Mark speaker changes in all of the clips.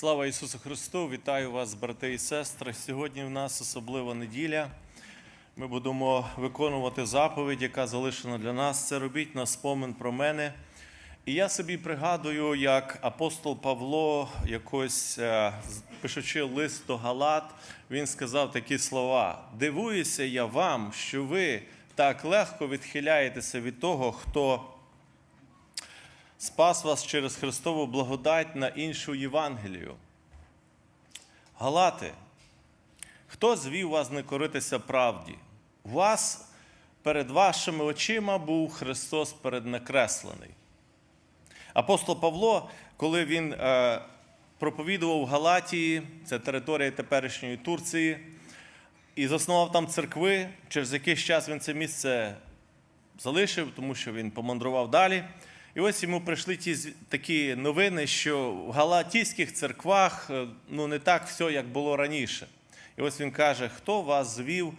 Speaker 1: Слава Ісусу Христу! Вітаю вас, брати і сестри. Сьогодні в нас особлива неділя. Ми будемо виконувати заповідь, яка залишена для нас. Це робіть на спомин про мене. І я собі пригадую, як апостол Павло, якось е, пишучи лист до Галат, він сказав такі слова: Дивуюся я вам, що ви так легко відхиляєтеся від того, хто спас вас через Христову благодать на іншу Євангелію. Галати, хто звів вас не коритися правді? У вас перед вашими очима був Христос переднакреслений. Апостол Павло, коли він е, проповідував Галатії, це територія теперішньої Турції, і заснував там церкви, через якийсь час він це місце залишив, тому що він помандрував далі. І ось йому прийшли ті такі новини, що в галатійських церквах е, ну, не так все, як було раніше. І ось він каже: хто вас звів?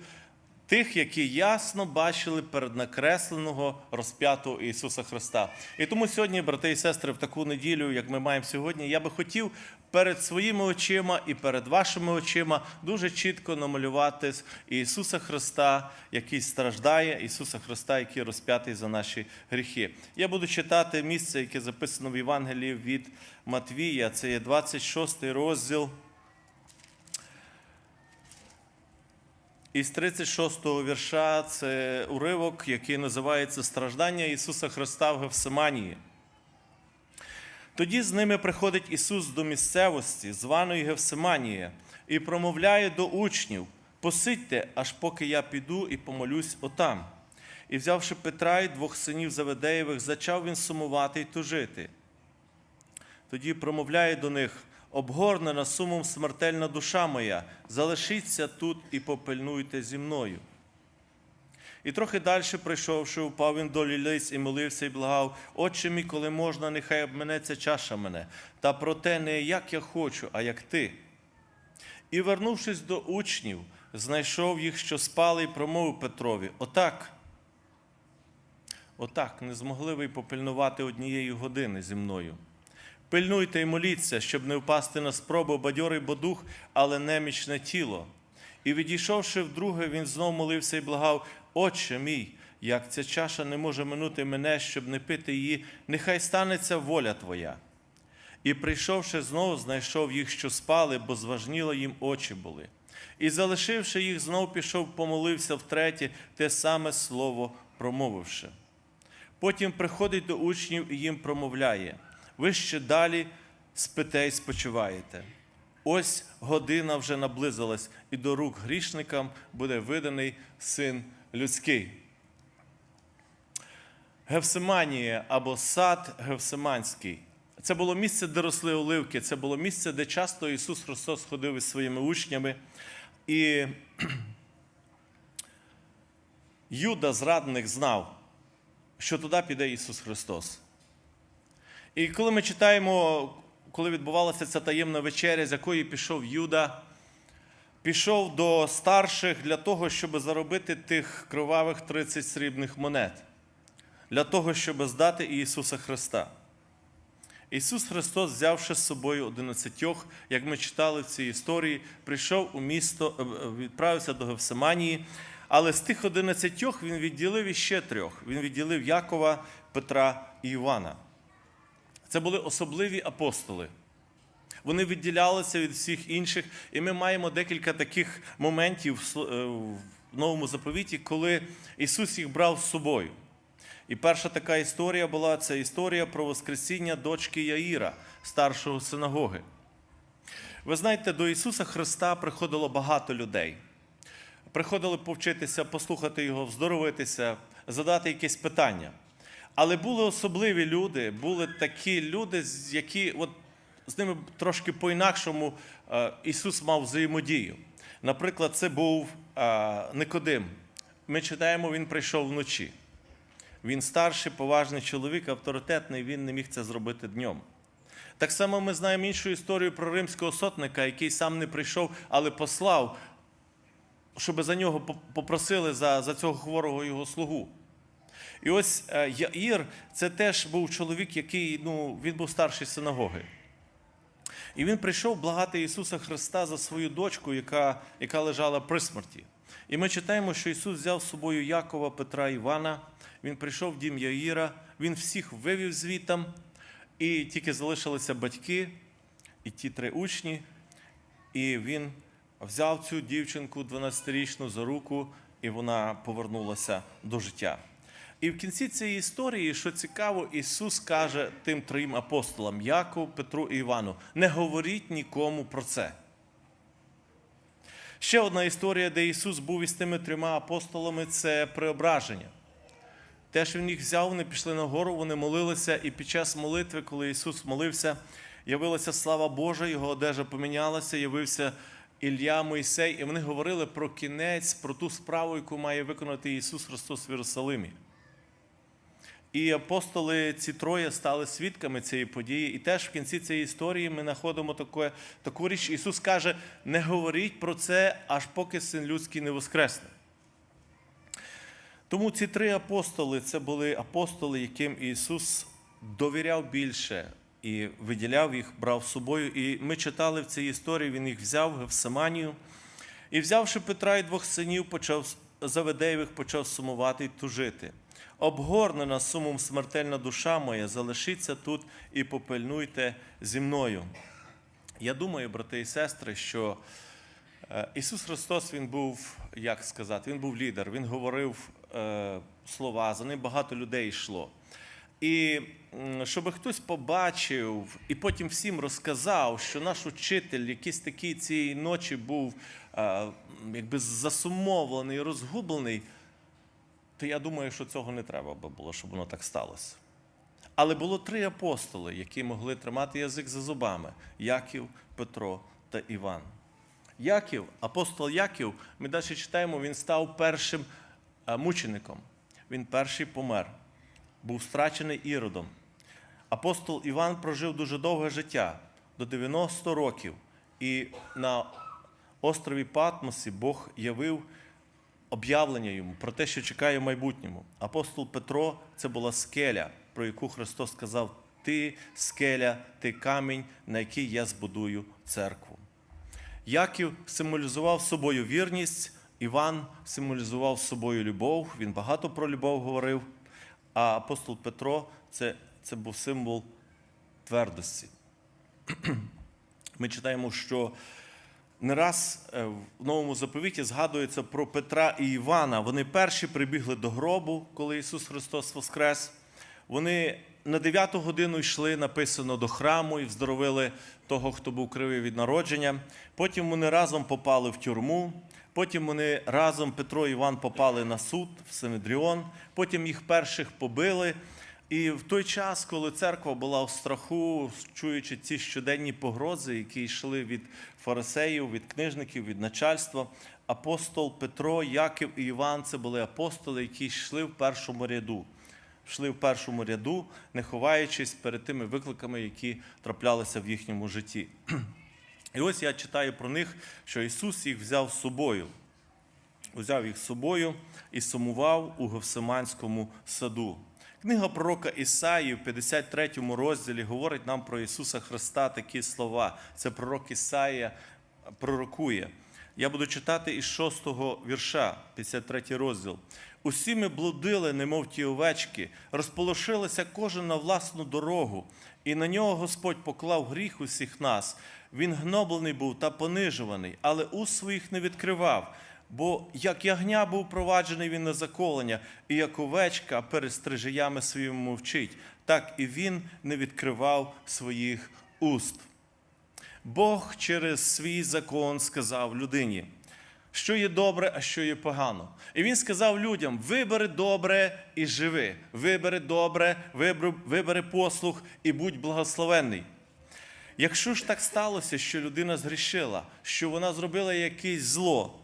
Speaker 1: Тих, які ясно бачили переднакресленого розп'ятого Ісуса Христа. І тому сьогодні, брати і сестри, в таку неділю, як ми маємо сьогодні, я би хотів перед своїми очима і перед вашими очима дуже чітко намалювати Ісуса Христа, який страждає, Ісуса Христа, який розп'ятий за наші гріхи. Я буду читати місце, яке записано в Євангелії від Матвія. Це є 26 розділ. Із 36-го вірша це уривок, який називається Страждання Ісуса Христа в Гефсиманії. Тоді з ними приходить Ісус до місцевості, званої Гефсиманія, і промовляє до учнів: Посидьте, аж поки я піду і помолюсь отам. І взявши Петра і двох синів Заведеєвих, зачав він сумувати й тужити. Тоді промовляє до них: обгорнена сумом смертельна душа моя, залишіться тут і попильнуйте зі мною. І трохи далі, прийшовши, упав він до лілиць і молився і благав, Отче мій, коли можна, нехай обменеться чаша мене, та проте не як я хочу, а як ти. І, вернувшись до учнів, знайшов їх, що спали, і промовив Петрові: Отак, отак, не змогли ви попильнувати однієї години зі мною. Пильнуйте і моліться, щоб не впасти на спробу бадьорий бо дух, але немічне тіло. І відійшовши вдруге, він знов молився і благав, Отче мій, як ця чаша не може минути мене, щоб не пити її, нехай станеться воля Твоя. І прийшовши знову, знайшов їх, що спали, бо зважніло їм очі були. І, залишивши їх, знов пішов, помолився втретє, те саме слово промовивши. Потім приходить до учнів і їм промовляє: ви ще далі спите й спочиваєте. Ось година вже наблизилась, і до рук грішникам буде виданий син людський. Гевсиманія або сад Гевсиманський. Це було місце, де росли оливки, це було місце, де часто Ісус Христос ходив із своїми учнями. І Юда, зрадник, знав, що туди піде Ісус Христос. І коли ми читаємо, коли відбувалася ця таємна вечеря, з якої пішов Юда, пішов до старших для того, щоб заробити тих кровавих 30 срібних монет, для того, щоб здати Ісуса Христа. Ісус Христос, взявши з собою одинадцятьох, як ми читали в цій історії, прийшов у місто, е, е, відправився до Гевсиманії, але з тих одинадцятьох він відділив іще трьох. Він відділив Якова, Петра і Івана. Це були особливі апостоли. Вони відділялися від всіх інших, і ми маємо декілька таких моментів в е, новому заповіті, коли Ісус їх брав з собою. І перша така історія була це історія про Воскресіння дочки Яїра, старшого синагоги. Ви знаєте, до Ісуса Христа приходило багато людей. Приходили повчитися, послухати Його, вздоровитися, задати якесь питання. Але були особливі люди, були такі люди, які от, з ними трошки по-інакшому е, Ісус мав взаємодію. Наприклад, це був е, Никодим. Ми читаємо, він прийшов вночі. Він старший, поважний чоловік, авторитетний, він не міг це зробити днем. Так само ми знаємо іншу історію про римського сотника, який сам не прийшов, але послав, щоб за нього попросили за, за цього хворого його слугу. І ось е, Яїр це теж був чоловік, який ну, він був старший синагоги. І він прийшов благати Ісуса Христа за свою дочку, яка, яка лежала при смерті. І ми читаємо, що Ісус взяв з собою Якова, Петра Івана. Він прийшов в дім Яїра, він всіх вивів звітам, і тільки залишилися батьки і ті три учні. І він взяв цю дівчинку 12-річну за руку, і вона повернулася до життя. І в кінці цієї історії, що цікаво, Ісус каже тим трьом апостолам Якову, Петру і Івану: не говоріть нікому про це. Ще одна історія, де Ісус був із тими трьома апостолами, це преображення. Теж він їх взяв, вони пішли на гору, вони молилися, і під час молитви, коли Ісус молився, явилася слава Божа, його одежа помінялася, явився Ілля Мойсей, і вони говорили про кінець, про ту справу, яку має виконати Ісус Христос в Єрусалимі. І апостоли, ці троє стали свідками цієї події. І теж в кінці цієї історії ми знаходимо таке, таку річ. Ісус каже: не говоріть про це, аж поки син людський не воскресне. Тому ці три апостоли це були апостоли, яким Ісус довіряв більше і виділяв їх, брав з собою. І ми читали в цій історії, Він їх взяв в Гефсиманію. І взявши Петра і двох синів, почав Заведеєвих, почав сумувати й тужити. Обгорнена сумом смертельна душа моя, залишіться тут і попильнуйте зі мною. Я думаю, брати і сестри, що е, Ісус Христос Він був, як сказати, Він був лідер, Він говорив е, слова, за ним багато людей йшло. І щоб хтось побачив і потім всім розказав, що наш учитель якийсь такий цієї ночі був е, якби засумовлений, розгублений, то я думаю, що цього не треба би було, щоб воно так сталося. Але було три апостоли, які могли тримати язик за зубами: Яків, Петро та Іван. Яків, апостол Яків, ми далі читаємо, він став першим е, мучеником. Він перший помер, був страчений іродом. Апостол Іван прожив дуже довге життя до 90 років. І на острові Патмосі Бог явив об'явлення йому про те, що чекає в майбутньому. Апостол Петро це була скеля, про яку Христос сказав: Ти скеля, ти камінь, на який я збудую церкву. Яків символізував собою вірність, Іван символізував собою любов, він багато про любов говорив. А апостол Петро це, це був символ твердості. Ми читаємо, що не раз е, в новому заповіті згадується про Петра і Івана. Вони перші прибігли до гробу, коли Ісус Христос воскрес. Вони на 9 годину йшли, написано, до храму і вздоровили того, хто був кривий від народження. Потім вони разом попали в тюрму. Потім вони разом Петро і Іван попали на суд в Синедріон. Потім їх перших побили. І в той час, коли церква була в страху, чуючи ці щоденні погрози, які йшли від фарисеїв, від книжників, від начальства, апостол Петро, Яків і Іван це були апостоли, які йшли в першому ряду. Йшли в першому ряду, не ховаючись перед тими викликами, які траплялися в їхньому житті. І ось я читаю про них, що Ісус їх взяв з собою. Узяв їх з собою і сумував у Гевсиманському саду. Книга пророка Ісаї в 53 розділі говорить нам про Ісуса Христа такі слова. Це пророк Ісаїя пророкує. Я буду читати із 6 вірша, 53 розділ. Усі ми блудили, немов ті овечки, розполошилися кожен на власну дорогу, і на нього Господь поклав гріх усіх нас. Він гноблений був та понижуваний, але уст своїх не відкривав. Бо як ягня був проваджений він на заколення, і як овечка перед стрижиями своїми мовчить, так і він не відкривав своїх уст. Бог через свій закон сказав людині, що є добре, а що є погано. І він сказав людям: вибери добре і живи, вибери добре, вибери, вибери послух і будь благословенний. Якщо ж так сталося, що людина згрішила, що вона зробила якесь зло,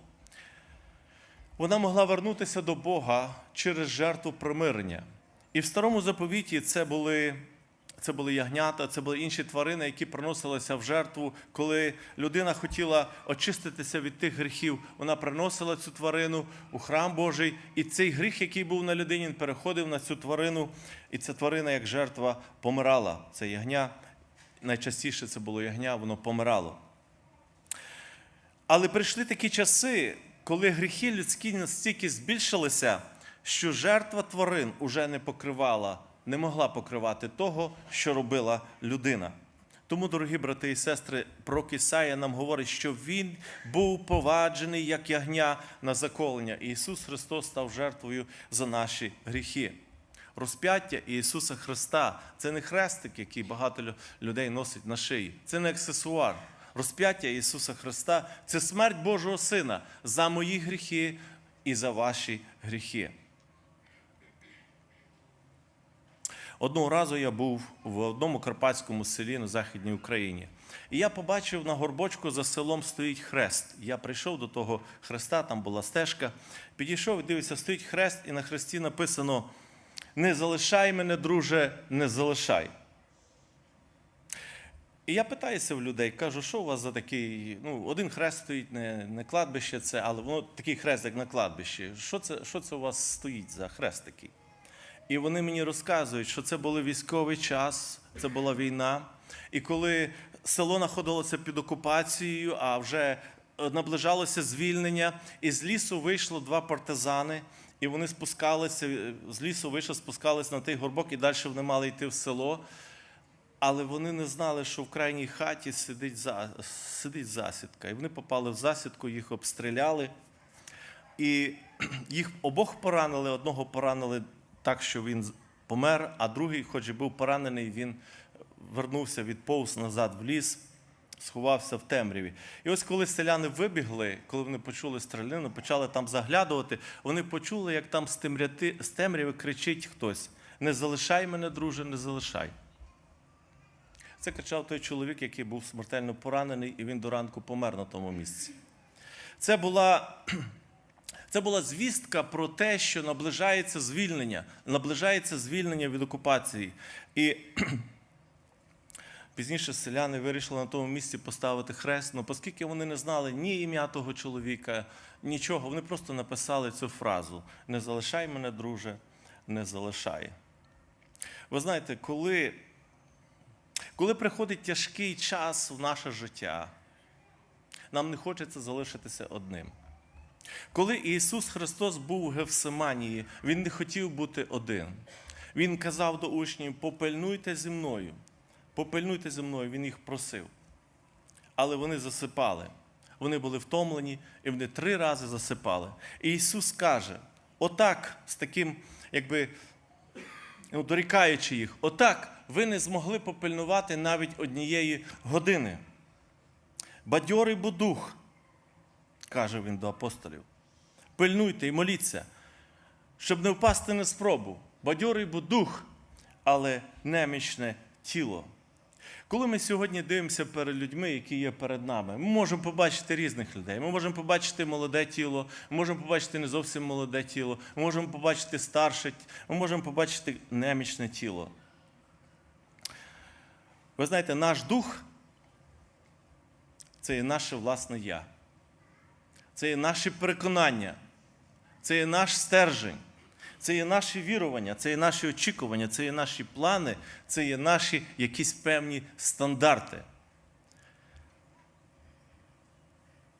Speaker 1: вона могла вернутися до Бога через жертву примирення. І в старому заповіті це були, це були ягнята, це були інші тварини, які приносилися в жертву. Коли людина хотіла очиститися від тих гріхів, вона приносила цю тварину у храм Божий, і цей гріх, який був на людині, переходив на цю тварину, і ця тварина, як жертва, помирала. Це ягня найчастіше це було ягня, воно помирало. Але прийшли такі часи, коли гріхи людські настільки збільшилися, що жертва тварин уже не покривала, не могла покривати того, що робила людина. Тому, дорогі брати і сестри, пророк Ісая нам говорить, що Він був поваджений як ягня на заколення. І Ісус Христос став жертвою за наші гріхи. Розп'яття Ісуса Христа це не хрестик, який багато людей носить на шиї, це не аксесуар. Розп'яття Ісуса Христа це смерть Божого Сина за мої гріхи і за ваші гріхи. Одного разу я був в одному карпатському селі на Західній Україні. І я побачив на горбочку за селом стоїть хрест. Я прийшов до того хреста, там була стежка. Підійшов і дивився, стоїть хрест, і на хресті написано: Не залишай мене, друже, не залишай. І я питаюся в людей, кажу, що у вас за такий. Ну, один хрест стоїть, не, не кладбище це, але воно такий хрест, як на кладбищі. Що це, що це у вас стоїть за хрест такий? І вони мені розказують, що це був військовий час, це була війна. І коли село знаходилося під окупацією, а вже е, наближалося звільнення, і з лісу вийшло два партизани, і вони спускалися, е, з лісу вийшли, спускалися на той горбок, і далі вони мали йти в село. Але вони не знали, що в крайній хаті сидить, за, сидить засідка. І вони попали в засідку, їх обстріляли. І їх обох поранили, одного поранили так, що він помер, а другий, хоч і був поранений, він вернувся, відповз назад в ліс, сховався в темряві. І ось коли селяни вибігли, коли вони почули стрілянину, почали там заглядувати, вони почули, як там з темряти, з темряви кричить хтось: Не залишай мене, друже, не залишай. Це кричав той чоловік, який був смертельно поранений, і він до ранку помер на тому місці. Це була, це була звістка про те, що наближається звільнення, наближається звільнення від окупації. І пізніше селяни вирішили на тому місці поставити хрест, але оскільки вони не знали ні ім'я того чоловіка, нічого, вони просто написали цю фразу: Не залишай мене, друже, не залишай. Ви знаєте, коли коли приходить тяжкий час в наше життя, нам не хочеться залишитися одним. Коли Ісус Христос був у Гевсиманії, Він не хотів бути один. Він казав до учнів: попильнуйте зі мною, попильнуйте зі мною, Він їх просив. Але вони засипали. Вони були втомлені, і вони три рази засипали. І Ісус каже: отак, з таким, якби дорікаючи їх, отак ви не змогли попильнувати навіть однієї години. Бадьорий бо дух, каже він до апостолів. Пильнуйте і моліться, щоб не впасти на спробу. Бадьорий бо дух, але немічне тіло. Коли ми сьогодні дивимося перед людьми, які є перед нами, ми можемо побачити різних людей. Ми можемо побачити молоде тіло, ми можемо побачити не зовсім молоде тіло, ми можемо побачити старше, ми можемо побачити немічне тіло. Ви знаєте, наш дух це є наше власне я. Це є наші переконання, це є наш стержень, це є наші вірування, це є наші очікування, це є наші плани, це є наші якісь певні стандарти.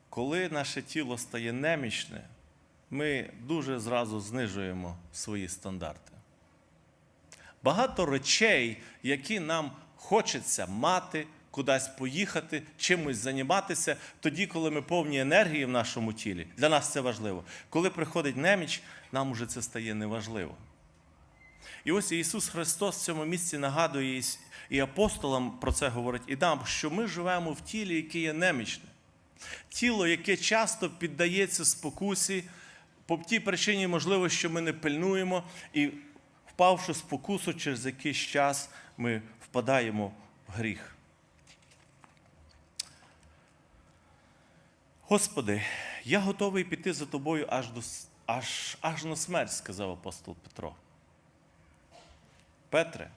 Speaker 1: Коли наше тіло стає немічне, ми дуже зразу знижуємо свої стандарти. Багато речей, які нам хочеться мати, кудись поїхати, чимось займатися, тоді, коли ми повні енергії в нашому тілі, для нас це важливо. Коли приходить неміч, нам уже це стає неважливо. І ось Ісус Христос в цьому місці нагадує і- апостолам про це говорить, і нам, що ми живемо в тілі, яке є немічне. Тіло, яке часто піддається спокусі, по тій причині, можливо, що ми не пильнуємо, і впавши спокусу, через якийсь час ми впадаємо в гріх. Господи, я готовий піти за тобою аж, до, аж, аж на смерть, сказав апостол Петро. Петре,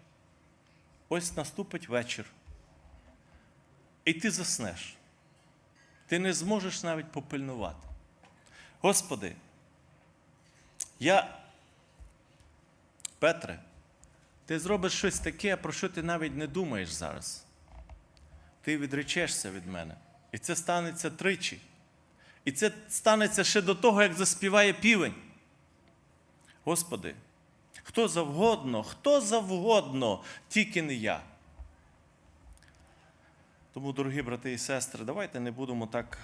Speaker 1: ось наступить вечір, і ти заснеш. Ти не зможеш навіть попильнувати. Господи, я, Петре, ти зробиш щось таке, про що ти навіть не думаєш зараз. ти відречешся від мене. І це станеться тричі. І це станеться ще до того, як заспіває півень. Господи, хто завгодно, хто завгодно, тільки не я. Тому, дорогі брати і сестри, давайте не будемо так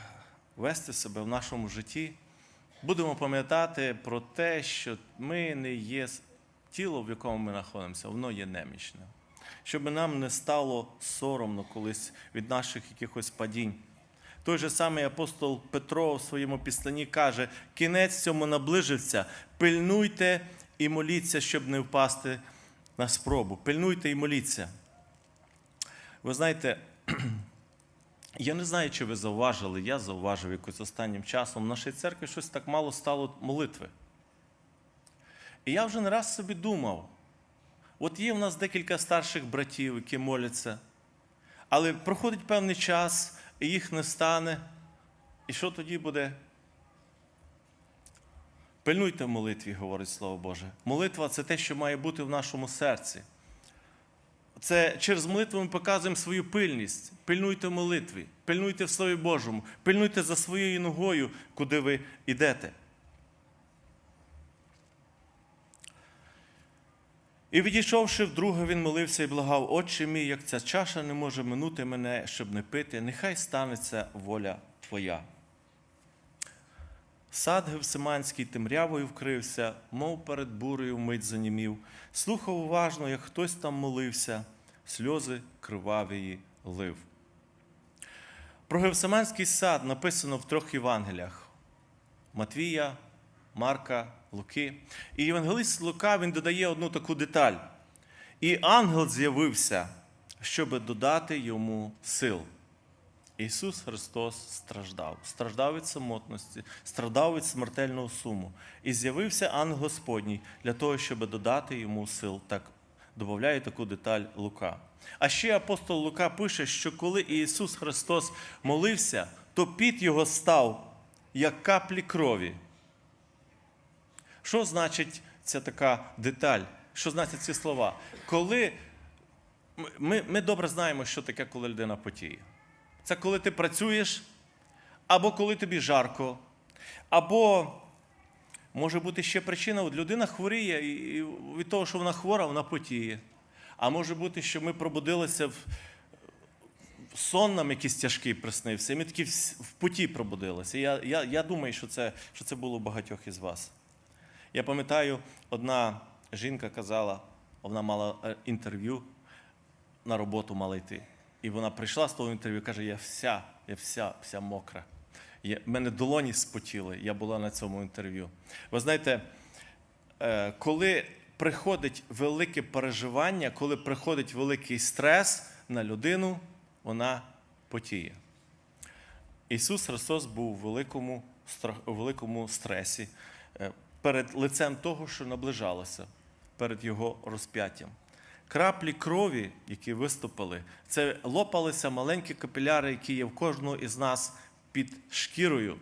Speaker 1: вести себе в нашому житті. Будемо пам'ятати про те, що ми не є тіло, в якому ми знаходимося, воно є немічне. Щоб нам не стало соромно колись від наших якихось падінь. Той же самий апостол Петро в своєму післанні каже: кінець цьому наближився, пильнуйте і моліться, щоб не впасти на спробу. Пильнуйте і моліться. Ви знаєте, я не знаю, чи ви зауважили, я зауважив якось останнім часом, в нашій церкві щось так мало стало молитви. І я вже не раз собі думав: от є в нас декілька старших братів, які моляться, але проходить певний час, і їх не стане. І що тоді буде? Пильнуйте в молитві, говорить Слово Боже. Молитва це те, що має бути в нашому серці. Це через молитву ми показуємо свою пильність. Пильнуйте в молитві, пильнуйте в Слові Божому, пильнуйте за своєю ногою, куди ви йдете. І відійшовши вдруге, він молився і благав, Отче мій, як ця чаша не може минути мене, щоб не пити, нехай станеться воля Твоя. Сад Гевсиманський темрявою вкрився, мов перед бурею мить занімів, слухав уважно, як хтось там молився, сльози кривавії лив. Про Гевсиманський сад написано в трьох Євангеліях: Матвія, Марка, Луки. І Євангелист Лука він додає одну таку деталь. І ангел з'явився, щоб додати йому сил. Ісус Христос страждав, страждав від самотності, страждав від смертельного суму. І з'явився ангел Господній для того, щоб додати йому сил. Так додає таку деталь Лука. А ще апостол Лука пише, що коли Ісус Христос молився, то під його став як каплі крові. Що значить ця така деталь? Що значать ці слова? Коли ми, ми добре знаємо, що таке, коли людина потіє. Це коли ти працюєш, або коли тобі жарко, або може бути ще причина, от людина хворіє, і від того, що вона хвора, вона потіє. А може бути, що ми пробудилися в сон нам якийсь тяжкий приснився, і ми такі в поті пробудилися. Я, я, я думаю, що це, що це було у багатьох із вас. Я пам'ятаю, одна жінка казала, вона мала е, інтерв'ю, на роботу мала йти. І вона прийшла з того інтерв'ю, каже: я вся, я вся, вся мокра. Я, мене долоні спотіли, я була на цьому інтерв'ю. Ви знаєте, е, коли приходить велике переживання, коли приходить великий стрес на людину, вона потіє. Ісус Христос був у великому, у великому стресі е, перед лицем того, що наближалося, перед Його розп'яттям. Краплі крові, які виступили, це лопалися маленькі капіляри, які є в кожного із нас під шкірою.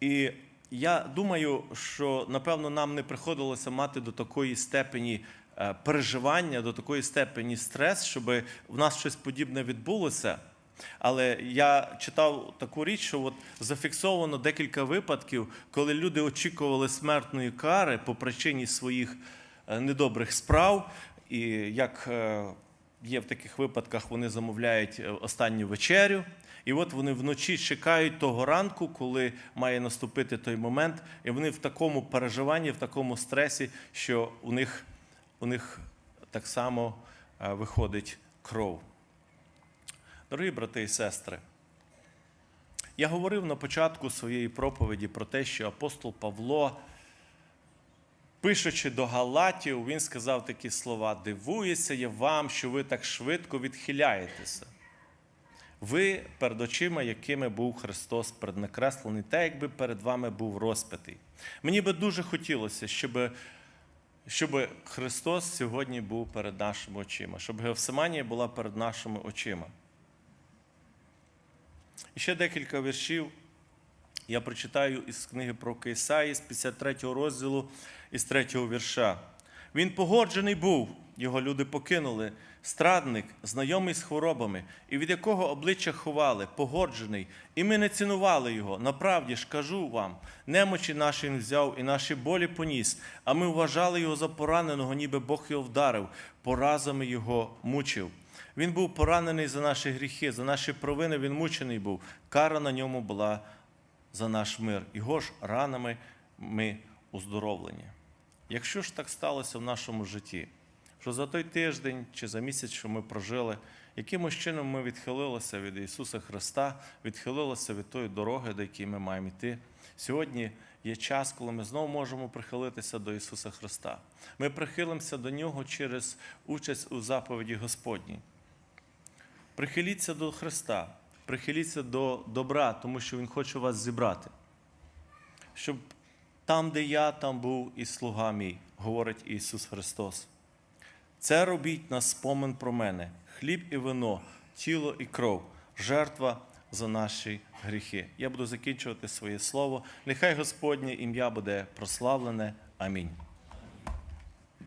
Speaker 1: І я думаю, що напевно нам не приходилося мати до такої степені е, переживання, до такої степені стрес, щоб в нас щось подібне відбулося. Але я читав таку річ, що от зафіксовано декілька випадків, коли люди очікували смертної кари по причині своїх е, недобрих справ. І як е, є в таких випадках, вони замовляють е, останню вечерю. І от вони вночі чекають того ранку, коли має наступити той момент, і вони в такому переживанні, в такому стресі, що у них, у них так само виходить кров. Дорогі брати і сестри, я говорив на початку своєї проповіді про те, що апостол Павло, пишучи до Галатів, він сказав такі слова: Дивуюся я вам, що ви так швидко відхиляєтеся. Ви перед очима, якими був Христос преднакреслений, так якби перед вами був розп'ятий. Мені би дуже хотілося, щоб, щоб Христос сьогодні був перед нашими очима, щоб Гевсиманія була перед нашими очима. І ще декілька віршів я прочитаю із книги про Кисаї з 53 розділу із 3 вірша. Він погоджений був його люди покинули, страдник, знайомий з хворобами, і від якого обличчя ховали, погоджений, і ми не цінували його. Направді ж кажу вам, немочі наші він взяв і наші болі поніс, а ми вважали його за пораненого, ніби Бог його вдарив, поразами його мучив. Він був поранений за наші гріхи, за наші провини він мучений був. Кара на ньому була за наш мир. Його ж ранами ми уздоровлені. Якщо ж так сталося в нашому житті, що за той тиждень чи за місяць, що ми прожили, якимось чином ми відхилилися від Ісуса Христа, відхилилися від тої дороги, до якої ми маємо йти. Сьогодні є час, коли ми знову можемо прихилитися до Ісуса Христа. Ми прихилимося до Нього через участь у заповіді Господній. Прихиліться до Христа, прихиліться до добра, тому що Він хоче вас зібрати. Щоб там, де я, там був і слуга мій, говорить Ісус Христос. Це робіть на спомин про мене, хліб і вино, тіло і кров, жертва за наші гріхи. Я буду закінчувати своє слово. Нехай Господнє ім'я буде прославлене. Амінь.